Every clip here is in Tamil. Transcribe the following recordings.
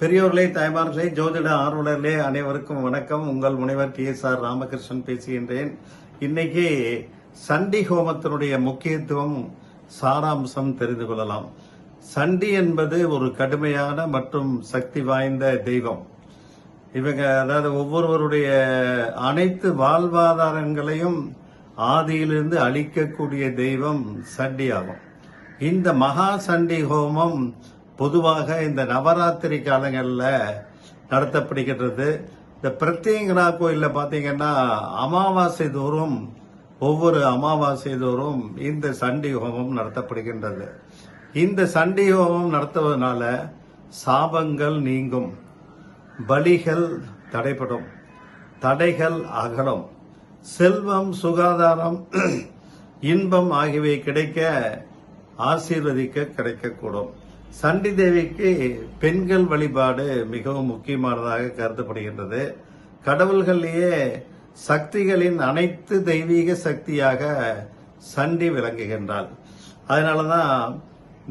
பெரியோர்களே தாய்மார்களே ஜோதிட ஆர்வலர்களே அனைவருக்கும் வணக்கம். உங்கள் முனைவர் டி. எஸ். ஆர். ராமகிருஷ்ணன் பேசுகின்றேன். இன்னைக்கு சண்டி ஹோமத்தினுடைய முக்கியத்துவம் சாராம்சம் தெரிந்து கொள்ளலாம். சண்டி என்பது ஒரு கடுமையான மற்றும் சக்தி வாய்ந்த தெய்வம். இவங்க அதாவது ஒவ்வொருவருடைய அனைத்து வாழ்வாதாரங்களையும் ஆதியிலிருந்து அழிக்கக்கூடிய தெய்வம் சண்டி ஆகும் இந்த மகா சண்டி ஹோமம் பொதுவாக இந்த நவராத்திரி காலங்களில் நடத்தப்படுகின்றது. இந்த பிரத்யங்கரா கோயிலில் பார்த்தீங்கன்னா அமாவாசை தோறும் ஒவ்வொரு அமாவாசை தோறும் இந்த சண்டி ஹோமம் நடத்தப்படுகின்றது. இந்த சண்டி ஹோமம் நடத்துவதனால சாபங்கள் நீங்கும் பலிகள் தடைப்படும் தடைகள் அகலும் செல்வம் சுகாதாரம் இன்பம் ஆகியவை கிடைக்க ஆசீர்வதிக்க கிடைக்கக்கூடும். சண்டி தேவிக்கு பெண்கள் வழிபாடு மிகவும் முக்கியமானதாக கருதப்படுகின்றது. கடவுள்களிலேயே சக்திகளின் அனைத்து தெய்வீக சக்தியாக சண்டி விளங்குகின்றாள். அதனாலதான்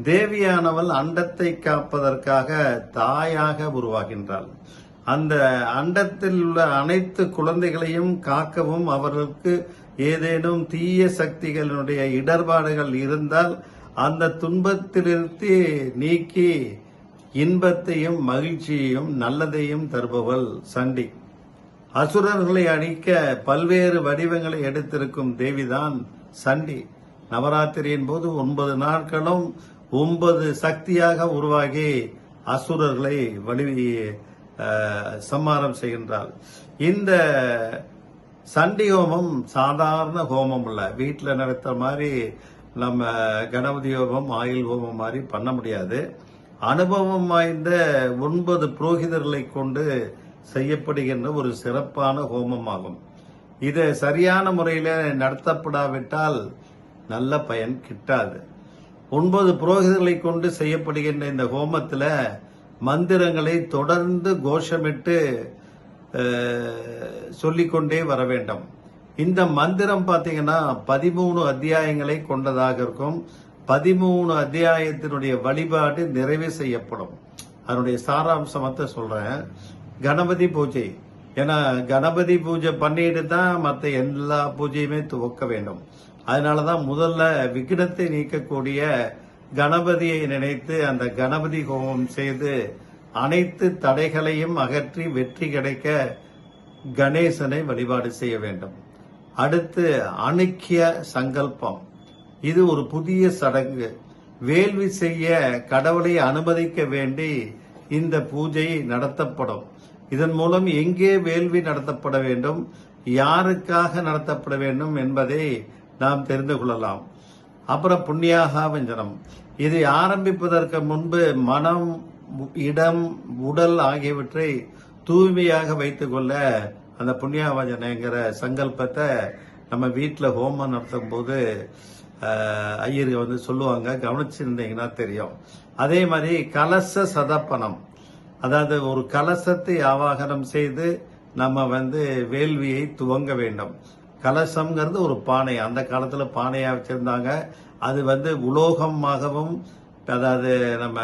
தேவியானவள் அண்டத்தை காப்பதற்காக தாயாக உருவாகின்றாள். அந்த அண்டத்தில் உள்ள அனைத்து குழந்தைகளையும் காக்கவும் அவர்களுக்கு ஏதேனும் தீய சக்திகளினுடைய இடர்பாடுகள் இருந்தால் அந்த துன்பத்திலிருந்து நீக்கி இன்பத்தையும் மகிழ்ச்சியையும் நல்லதையும் தருபவள் சண்டி. அசுரர்களை அழிக்க பல்வேறு வடிவங்களை எடுத்திருக்கும் தேவிதான் சண்டி. நவராத்திரியின் போது ஒன்பது நாட்களும் ஒன்பது சக்தியாக உருவாகி அசுரர்களை வலி சம்மாரம் செய்கின்றாள். இந்த சண்டி ஹோமம் சாதாரண ஹோமம் இல்லை வீட்டில் நடத்துற மாதிரி நம்ம கணபதி ஹோமம் ஆயுள் ஹோமம் மாதிரி பண்ண முடியாது. அனுபவம் வாய்ந்த ஒன்பது புரோகிதர்களை கொண்டு செய்யப்படுகின்ற ஒரு சிறப்பான ஹோமமாகும். இது சரியான முறையில் நடத்தப்படாவிட்டால் நல்ல பயன் கிட்டாது. ஒன்பது புரோகிதர்களை கொண்டு செய்யப்படுகின்ற இந்த ஹோமத்தில் மந்திரங்களை தொடர்ந்து கோஷமிட்டு சொல்லிக்கொண்டே வர வேண்டும். இந்த மந்திரம் பார்த்தீங்கன்னா பதிமூணு அத்தியாயங்களை கொண்டதாக இருக்கும். பதிமூணு அத்தியாயத்தினுடைய வழிபாடு நிறைவு செய்யப்படும். அதனுடைய சாராம்சமத்தை சொல்றேன். கணபதி பூஜை. ஏன்னா கணபதி பூஜை பண்ணிட்டு தான் மற்ற எல்லா பூஜையுமே துவக்க வேண்டும். அதனாலதான் முதல்ல விக்னத்தை நீக்கக்கூடிய கணபதியை நினைத்து அந்த கணபதி ஹோமம் செய்து அனைத்து தடைகளையும் அகற்றி வெற்றி கிடைக்க கணேசனை வழிபாடு செய்ய வேண்டும். அடுத்து அணுக்கிய சங்கல்பம். இது ஒரு புதிய சடங்கு. வேள்வி செய்ய கடவுளை அனுமதிக்க வேண்டி இந்த பூஜை நடத்தப்படும். இதன் மூலம் எங்கே வேள்வி நடத்தப்பட வேண்டும் யாருக்காக நடத்தப்பட வேண்டும் என்பதை நாம் தெரிந்து கொள்ளலாம். அப்புறம் புண்ணியாகாவஞ்சனம் இதை ஆரம்பிப்பதற்கு முன்பு மனம் இடம் உடல் ஆகியவற்றை தூய்மையாக வைத்துக் கொள்ள அந்த புண்ணியாவஞ்சனைங்கிற சங்கல்பத்தை நம்ம வீட்டில் ஹோமம் நடத்தும் போது அஹ், வந்து சொல்லுவாங்க கவனிச்சிருந்தீங்கன்னா தெரியும். அதே மாதிரி கலச சதப்பனம் அதாவது ஒரு கலசத்தை ஆவாகனம் செய்து நம்ம வந்து வேள்வியை துவங்க வேண்டும். கலசம்ங்கிறது ஒரு பானை. அந்த காலத்தில் பானையாக வச்சுருந்தாங்க. அது வந்து உலோகமாகவும் அதாவது நம்ம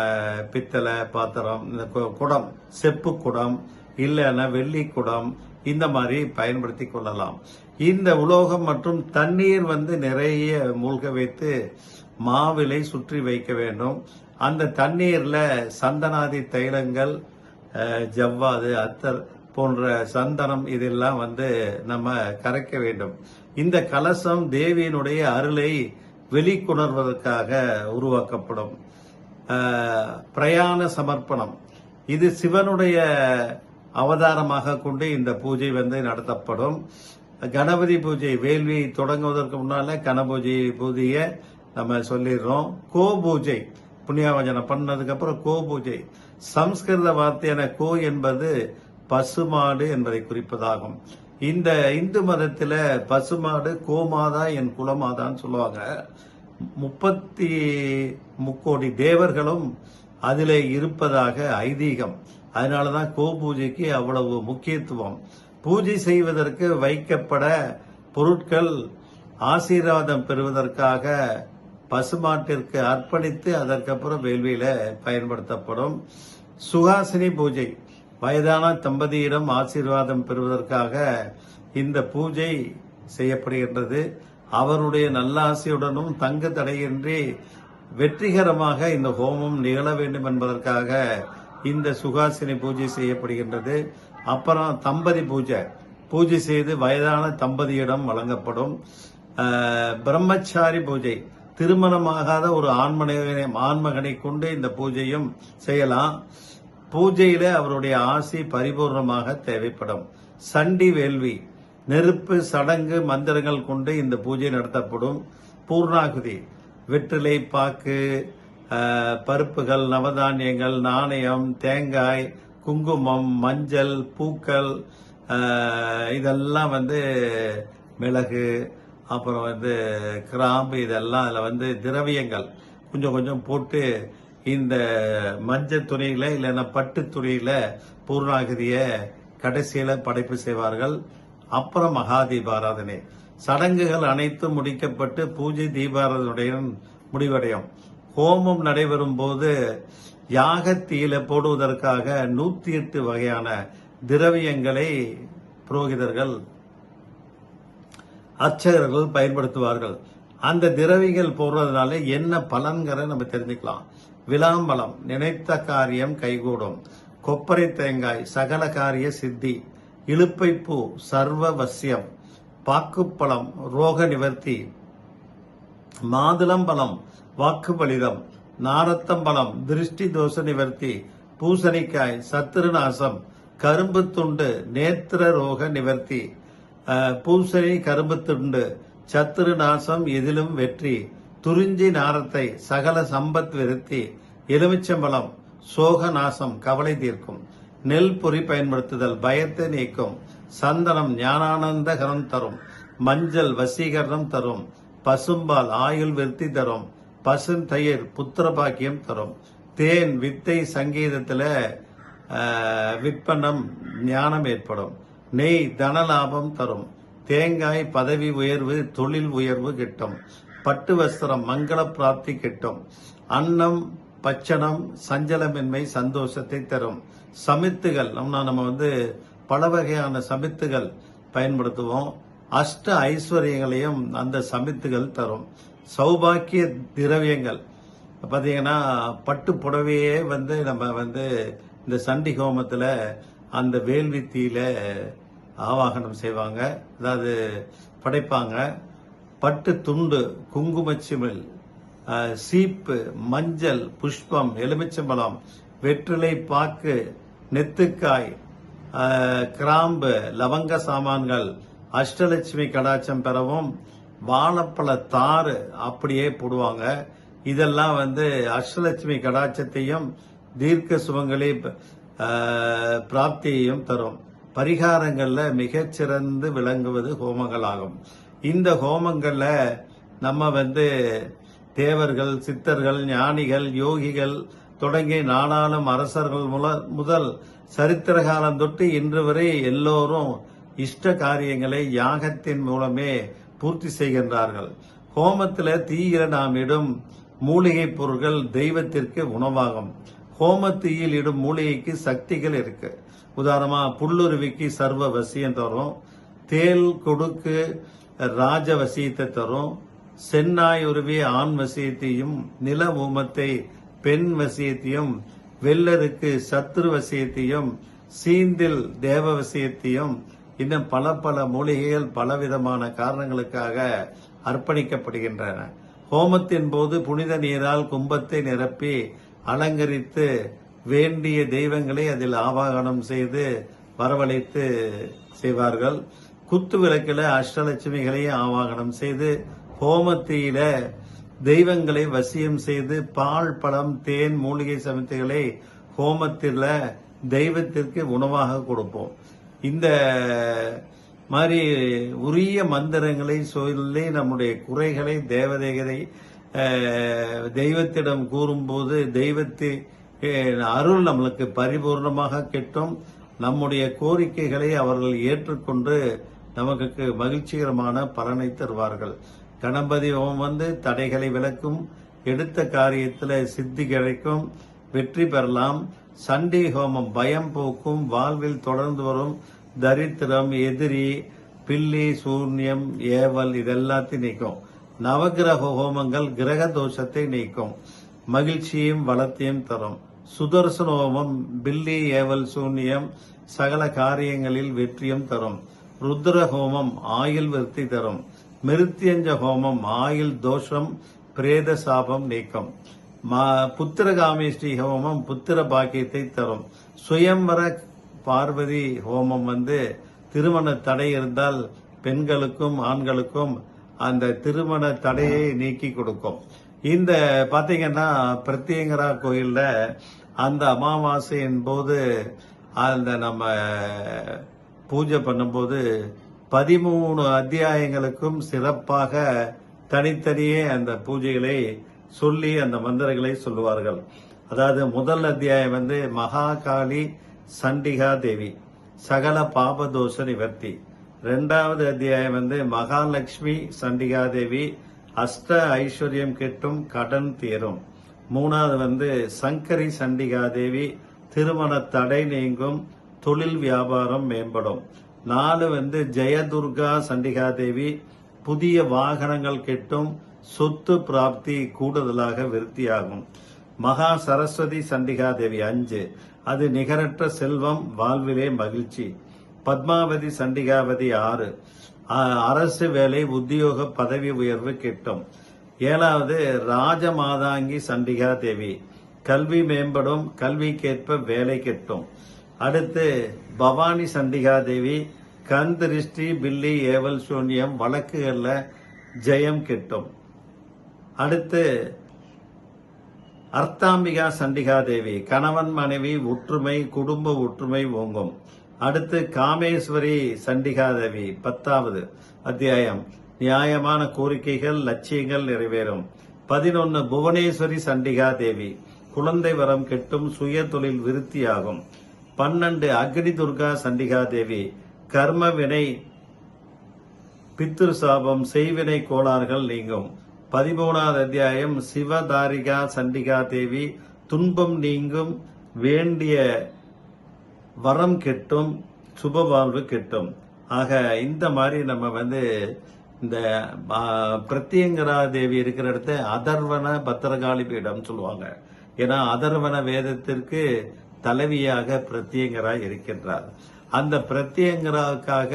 பித்தளை பாத்திரம் இந்த கு- குடம் செப்பு குடம் இல்லைன்னா வெள்ளி குடம் இந்த மாதிரி பயன்படுத்தி கொள்ளலாம். இந்த உலோகம் மற்றும் தண்ணீர் வந்து நிறைய மூழ்க வைத்து மாவிலை சுற்றி வைக்க வேண்டும். அந்த தண்ணீர்ல சந்தனாதி தைலங்கள் ஜவ்வாது அத்தர் போன்ற சந்தனம் இதெல்லாம் வந்து நம்ம கரைக்க வேண்டும். இந்த கலசம் தேவியினுடைய அருளை வெளிக்கொணர்வதற்காக உருவாக்கப்படும். பிரயாண சமர்ப்பணம். இது சிவனுடைய அவதாரமாக கொண்டு இந்த பூஜை வந்து நடத்தப்படும். கணபதி பூஜை வேள்வி தொடங்குவதற்கு முன்னால கணபூஜை பூஜையை நம்ம சொல்லிடுறோம். கோ பூஜை புண்ணியாவஜனம் பண்ணதுக்கு அப்புறம் கோ பூஜை. சம்ஸ்கிருத வார்த்தையான கோ என்பது பசுமாடு என்பதை குறிப்பதாகும். இந்த இந்து மதத்துல பசுமாடு கோமாதா என் குலமாதான்னு சொல்லுவாங்க. முப்பத்தி முக்கோடி தேவர்களும் அதில் இருப்பதாக ஐதீகம். அதனால தான் கோ பூஜைக்கு அவ்வளவு முக்கியத்துவம். பூஜை செய்வதற்கு வைக்கப்பட பொருட்கள் ஆசீர்வாதம் பெறுவதற்காக பசுமாட்டிற்கு அர்ப்பணித்து அதற்கப்புறம் வேள்வியில பயன்படுத்தப்படும் சுகாசினி பூஜை. வயதான தம்பதியிடம் ஆசீர்வாதம் பெறுவதற்காக இந்த பூஜை செய்யப்படுகின்றது. அவருடைய நல்லாசையுடனும் தங்கு தடையின்றி வெற்றிகரமாக இந்த ஹோமம் நிகழ வேண்டும் என்பதற்காக இந்த சுகாசினி பூஜை செய்யப்படுகின்றது. அப்புறம் தம்பதி பூஜை. பூஜை செய்து வயதான தம்பதியிடம் வழங்கப்படும் பிரம்மச்சாரி பூஜை. திருமணமாகாத ஒரு ஆண்மகனை ஆண்மகனை கொண்டு இந்த பூஜையும் செய்யலாம். பூஜையில அவருடைய ஆசி பரிபூர்ணமாக தேவைப்படும். சண்டி வேள்வி நெருப்பு சடங்கு மந்திரங்கள் கொண்டு இந்த பூஜை நடத்தப்படும். பூர்ணாகுதி வெற்றிலை பாக்கு பருப்புகள் நவதானியங்கள் நாணயம் தேங்காய் குங்குமம் மஞ்சள் பூக்கள் இதெல்லாம் வந்து மிளகு அப்புறம் வந்து கிராம்பு இதெல்லாம் அதில் வந்து திரவியங்கள். கொஞ்சம் கொஞ்சம் போட்டு இந்த மஞ்சள் துணியில் இல்லைன்னா பட்டு துணியில் பூர்ணாகதிய கடைசியில் படைப்பு செய்வார்கள். அப்புறம் மகா தீபாராதனை சடங்குகள் அனைத்தும் முடிக்கப்பட்டு பூஜை தீபாராதனையுடன் முடிவடையும். ஹோமம் நடைபெறும் போது யாகத்தீல போடுவதற்காக நூத்தி எட்டு வகையான திரவியங்களை புரோகிதர்கள் அர்ச்சகர்கள் பயன்படுத்துவார்கள். அந்த திரவிகள் போடுறதுனால என்ன பலன்கிற நம்ம தெரிஞ்சுக்கலாம். விளாம்பலம் நினைத்த காரியம் கைகூடும். கொப்பரை தேங்காய் சகல காரிய சித்தி. இழுப்பைப்பூ சர்வ வசியம் பாக்குப்பழம் ரோக நிவர்த்தி. மாதுளம்பழம் வாக்கு பலிதம் நாரத்தம்பழம் திருஷ்டி தோஷ நிவர்த்தி பூசணிக்காய் சத்துருநாசம் கரும்பு துண்டு நேத்திர ரோக நிவர்த்தி பூசணி கரும்பு துண்டு சத்துரு நாசம் எதிலும் வெற்றி. துறிஞ்சி நாரத்தை சகல சம்பத் விருத்தி. எலுமிச்சம்பழம் சோக நாசம் கவலை தீர்க்கும். நெல் பொறி பயன்படுத்துதல் பயத்தை நீக்கும். சந்தனம் ஞானானந்தகரம் தரும். மஞ்சள் வசீகரணம் தரும். பசும்பால் ஆயுள் விருத்தி தரும். பசுந்தயிர் புத்திர பாக்கியம் தரும். தேன் வித்தை சங்கீதத்துல விற்பனம் ஞானம் ஏற்படும். நெய் தன லாபம் தரும். தேங்காய் பதவி உயர்வு தொழில் உயர்வு கிட்டும். பட்டு வஸ்திரம் மங்கள பிராப்தி கிட்டும். அன்னம் பச்சனம் சஞ்சலமின்மை சந்தோஷத்தை தரும். சமித்துகள் நம்ம நம்ம வந்து பல வகையான சமித்துகள் பயன்படுத்துவோம். அஷ்ட ஐஸ்வர்யங்களையும் அந்த சமித்துகள் தரும். சௌபாக்கிய திரவியங்கள். பார்த்தீங்கன்னா பட்டு புடவையே வந்து நம்ம வந்து இந்த சண்டி ஹோமத்தில் அந்த வேள்வித்தியில ஆவாகனம் செய்வாங்க. அதாவது படைப்பாங்க. பட்டு துண்டு குங்குமச்சிமிழ் சீப்பு மஞ்சள் புஷ்பம் எலுமிச்சம்பழம் வெற்றிலை பாக்கு நெத்துக்காய் கிராம்பு லவங்க சாமான்கள் அஷ்டலட்சுமி கடாச்சம் பெறவும் வாழைப்பழ தாறு அப்படியே போடுவாங்க. இதெல்லாம் வந்து அஷ்டலட்சுமி கடாட்சத்தையும் தீர்க்க சுகங்களை பிராப்தியையும் தரும். பரிகாரங்களில் மிகச்சிறந்து விளங்குவது ஹோமங்களாகும். இந்த ஹோமங்களில் நம்ம வந்து தேவர்கள் சித்தர்கள் ஞானிகள் யோகிகள் தொடங்கி நாடாளும் அரசர்கள் முதல் சரித்திர காலம் தொட்டு இன்று வரை எல்லோரும் இஷ்ட காரியங்களை யாகத்தின் மூலமே பூர்த்தி செய்கின்றார்கள். ஹோமத்தில் தீயில நாம் இடும் மூலிகை பொருட்கள் தெய்வத்திற்கு உணவாகும். ஹோம தீயில் இடும் மூலிகைக்கு சக்திகள் இருக்கு. உதாரணமா புல்லுருவிக்கு சர்வ வசியம் தரும் தேல் கொடுக்கு ராஜ வசியத்தை தரும் சென்னாய் உருவி ஆண் வசியத்தையும் நில ஊமத்தை பெண் வசியத்தையும் வெள்ளருக்கு சத்ரு வசியத்தையும் சீந்தில் தேவ வசியத்தையும் இன்னும் பல பல மூலிகைகள் பலவிதமான காரணங்களுக்காக அர்ப்பணிக்கப்படுகின்றன. ஹோமத்தின் போது புனித நீரால் கும்பத்தை நிரப்பி அலங்கரித்து வேண்டிய தெய்வங்களை அதில் ஆவாகனம் செய்து வரவழைத்து செய்வார்கள். குத்து விளக்கில அஷ்டலட்சுமிகளையும் ஆவாகனம் செய்து ஹோமத்தியில தெய்வங்களை வசியம் செய்து பால் பழம் தேன் மூலிகை சமைத்துகளை ஹோமத்தில் தெய்வத்திற்கு உணவாக கொடுப்போம். இந்த மாதிரி உரிய மந்திரங்களை சொல்லி நம்முடைய குறைகளை தேவதைகளை தெய்வத்திடம் கூறும்போது தெய்வத்தை அருள் நம்மளுக்கு பரிபூர்ணமாக கிட்டும். நம்முடைய கோரிக்கைகளை அவர்கள் ஏற்றுக்கொண்டு நமக்கு மகிழ்ச்சிகரமான பலனை தருவார்கள். கணபதி ஹோமம் வந்து தடைகளை விளக்கும் எடுத்த காரியத்தில் சித்தி கிடைக்கும் வெற்றி பெறலாம். சண்டி ஹோமம் பயம் போக்கும் வாழ்வில் தொடர்ந்து வரும். தரித்திரம் எதிரி பில்லி சூன்யம் ஏவல் இதெல்லாத்தையும் நீக்கும். நவகிரக ஹோமங்கள் கிரக தோஷத்தை நீக்கும். மகிழ்ச்சியும் வளத்தையும் தரும். சுதர்சன ஹோமம் பில்லி ஏவல் சூன்யம் சகல காரியங்களில் வெற்றியும் தரும். ருத்ர ஹோமம் ஆயுள் விருத்தி தரும். மிருத்தியஞ்ச ஹோமம் ஆயுள் தோஷம் பிரேத சாபம் நீக்கம். மா- புத்திரகாமேஷ்டி ஹோமம் புத்திர பாக்கியத்தை தரும். சுயம்வர பார்வதி ஹோமம் வந்து திருமண தடை இருந்தால் பெண்களுக்கும் ஆண்களுக்கும் அந்த திருமண தடையை நீக்கி கொடுக்கும். இந்த பாத்தீங்கன்னா பிரத்யங்கரா கோயில்ல அந்த அமாவாசையின் போது அந்த நம்ம பூஜை பண்ணும்போது பதிமூணு அத்தியாயங்களுக்கும் சிறப்பாக தனித்தனியே அந்த பூஜைகளை சொல்லி அந்த மந்திரங்களை சொல்லுவார்கள். அதாவது முதல் அத்தியாயம் வந்து மகாகாளி சண்டிகா தேவி சகல பாபதோஷ நிவர்த்தி. ரெண்டாவது அத்தியாயம் வந்து மகாலட்சுமி சண்டிகா தேவி அஷ்ட ஐஸ்வர்யம் கெட்டும் கடன் தீரும். மூணாவது வந்து சங்கரி சண்டிகா தேவி திருமண தடை நீங்கும் தொழில் வியாபாரம் மேம்படும். நாலு வந்து ஜெயதுர்கா சண்டிகா தேவி புதிய வாகனங்கள் கெட்டும் சொத்து பிராப்தி கூடுதலாக விருத்தியாகும். மகா சரஸ்வதி சண்டிகா தேவி அஞ்சு. அது நிகரற்ற செல்வம் வாழ்விலே மகிழ்ச்சி. பத்மாவதி சண்டிகாவதி ஆறு. அ- அரசு வேலை உத்தியோக பதவி உயர்வு கிட்டும். ஏழாவது ராஜமாதாங்கி சண்டிகா தேவி. கல்வி மேம்படும் கல்விக்கேற்ப வேலை கிட்டும். அடுத்து பவானி சண்டிகா தேவி. கண் திருஷ்டி பில்லி ஏவல் சூன்யம் வழக்குகள்ல ஜெயம் கிட்டும். அடுத்து அர்த்தாம்பிகா சண்டிகா தேவி கணவன் மனைவி ஒற்றுமை குடும்ப ஒற்றுமை ஓங்கும். அடுத்து காமேஸ்வரி சண்டிகா தேவி பத்தாவது அத்தியாயம். நியாயமான கோரிக்கைகள் லட்சியங்கள் நிறைவேறும். பதினொன்னு புவனேஸ்வரி சண்டிகா தேவி குழந்தை வரம் கெட்டும் சுய தொழில் விருத்தியாகும். பன்னெண்டு அக்னி துர்கா சண்டிகா தேவி கர்ம வினை சாபம் செய்வினை கோளாறுகள் நீங்கும். பதிமூணாவது அத்தியாயம் சிவதாரிகா சண்டிகா தேவி துன்பம் நீங்கும் வேண்டிய வரம் கெட்டும் சுப வாழ்வு கெட்டும். ஆக இந்த மாதிரி நம்ம வந்து இந்த பிரத்யங்கரா தேவி இருக்கிற இடத்த அதர்வன பத்திரகாளி பீடம் சொல்லுவாங்க. ஏன்னா அதர்வன வேதத்திற்கு தலைவியாக பிரத்யங்கரா இருக்கின்றார். அந்த பிரத்யங்கராவுக்காக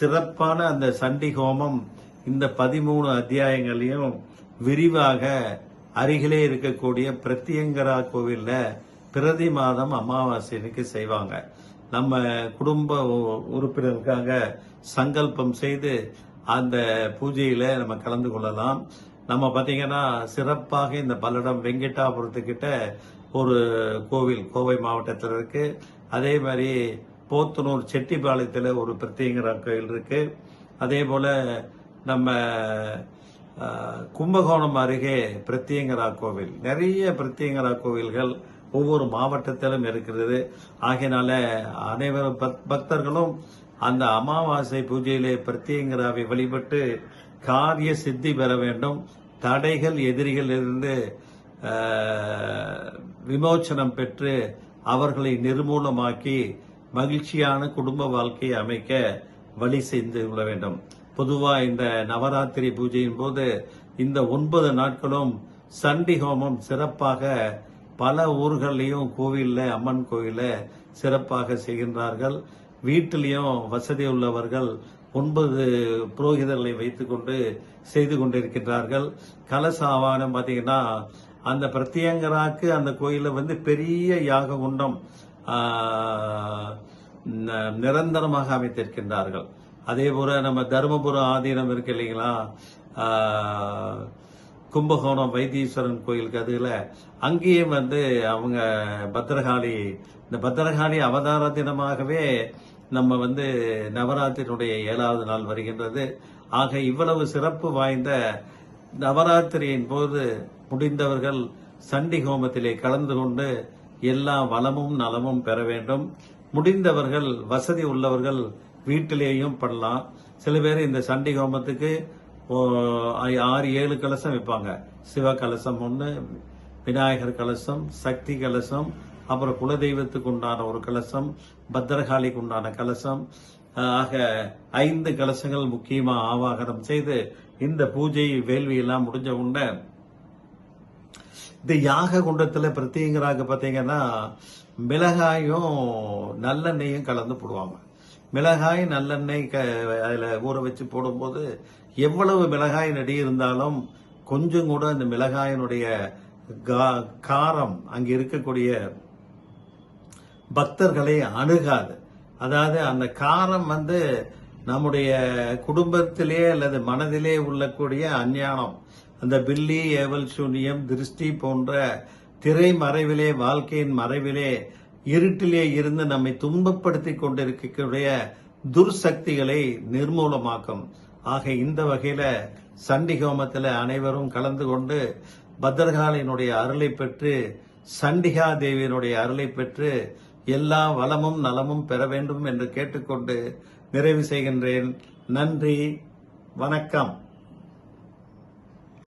சிறப்பான அந்த சண்டி ஹோமம் இந்த பதிமூணு அத்தியாயங்களையும் விரிவாக அருகிலே இருக்கக்கூடிய பிரத்யங்கரா கோவில்ல பிரதி மாதம் அமாவாசைக்கு செய்வாங்க. நம்ம குடும்ப உறுப்பினருக்காக சங்கல்பம் செய்து அந்த பூஜையில நம்ம கலந்து கொள்ளலாம். நம்ம பார்த்தீங்கன்னா சிறப்பாக இந்த பல்லடம் வெங்கடாபுரத்துக்கிட்ட ஒரு கோவில் கோவை மாவட்டத்தில் இருக்கு. அதே மாதிரி போத்தனூர் செட்டிப்பாளையத்தில் ஒரு பிரத்யேகரா கோயில் இருக்கு. அதே போல நம்ம கும்பகோணம் அருகே பிரத்யங்கரா கோவில். நிறைய பிரத்யங்கரா கோவில்கள் ஒவ்வொரு மாவட்டத்திலும் இருக்கிறது. ஆகையினால அனைவரும் பக்தர்களும் அந்த அமாவாசை பூஜையிலே பிரத்யங்கராவை வழிபட்டு காரிய சித்தி பெற வேண்டும். தடைகள் எதிரிகள் இருந்து விமோச்சனம் பெற்று அவர்களை நிர்மூலமாக்கி மகிழ்ச்சியான குடும்ப வாழ்க்கையை அமைக்க வழி செய்து கொள்ள வேண்டும். பொதுவாக இந்த நவராத்திரி பூஜையின் போது இந்த ஒன்பது நாட்களும் சண்டி ஹோமம் சிறப்பாக பல ஊர்கள்லையும் கோவிலில் அம்மன் கோவிலில் சிறப்பாக செய்கின்றார்கள். வீட்டிலையும் வசதி உள்ளவர்கள் ஒன்பது புரோகிதர்களை வைத்துக்கொண்டு செய்து கொண்டிருக்கின்றார்கள். கலச ஆவானம் பார்த்தீங்கன்னா அந்த பிரத்யங்கராக்கு அந்த கோயிலில் வந்து பெரிய யாக குண்டம் ந- நிரந்தரமாக அமைத்திருக்கின்றார்கள். அதே போல நம்ம தருமபுரம் ஆதீனம் இருக்கு இல்லைங்களா? கும்பகோணம் வைத்தீஸ்வரன் கோயிலுக்கு அதுல அங்கேயும் வந்து அவங்க பத்திரகாளி இந்த பத்திரகாளி அவதார தினமாகவே நம்ம வந்து நவராத்திரியுடைய ஏழாவது நாள் வருகின்றது. ஆக இவ்வளவு சிறப்பு வாய்ந்த நவராத்திரியின் போது முடிந்தவர்கள் சண்டி ஹோமத்திலே கலந்து கொண்டு எல்லா வளமும் நலமும் பெற வேண்டும். முடிந்தவர்கள் வசதி உள்ளவர்கள் வீட்டிலேயும் பண்ணலாம் சில பேர் இந்த சண்டி ஹோமத்துக்கு ஆறு ஏழு கலசம் வைப்பாங்க சிவ கலசம் ஒன்று விநாயகர் கலசம் சக்தி கலசம் அப்புறம் குலதெய்வத்துக்கு உண்டான ஒரு கலசம் பத்திரகாளிக்கு உண்டான கலசம் ஆக ஐந்து கலசங்கள் முக்கியமாக ஆவாகனம் செய்து இந்த பூஜை வேள்வி எல்லாம் முடிஞ்ச உடனே இந்த யாக குண்டத்தில் பிரத்யேகராக பார்த்தீங்கன்னா மிளகாயும் நல்லெண்ணெயும் கலந்து போடுவாங்க. மிளகாய் நல்லெண்ணெய் க- அதில் ஊற வச்சு போடும்போது எவ்வளவு மிளகாய் நடி இருந்தாலும் கொஞ்சம் கூட அந்த மிளகாயினுடைய கா- காரம் அங்கே இருக்கக்கூடிய பக்தர்களை அணுகாது. அதாவது அந்த காரம் வந்து நம்முடைய குடும்பத்திலே அல்லது மனதிலே உள்ளக்கூடிய அஞ்ஞானம். அந்த பில்லி ஏவல் சூன்யம் திருஷ்டி போன்ற திரை மறைவிலே வாழ்க்கையின் மறைவிலே இருட்டிலே இருந்து நம்மை துன்பப்படுத்தி கொண்டிருக்கக்கூடிய துர்சக்திகளை நிர்மூலமாக்கும். ஆக இந்த வகையில சண்டி ஹோமத்தில் அனைவரும் கலந்து கொண்டு பத்ரகாளியினுடைய அருளை பெற்று சண்டிகா தேவியினுடைய அருளை பெற்று எல்லா வளமும் நலமும் பெற வேண்டும் என்று கேட்டுக்கொண்டு நிறைவு செய்கின்றேன். நன்றி. வணக்கம்.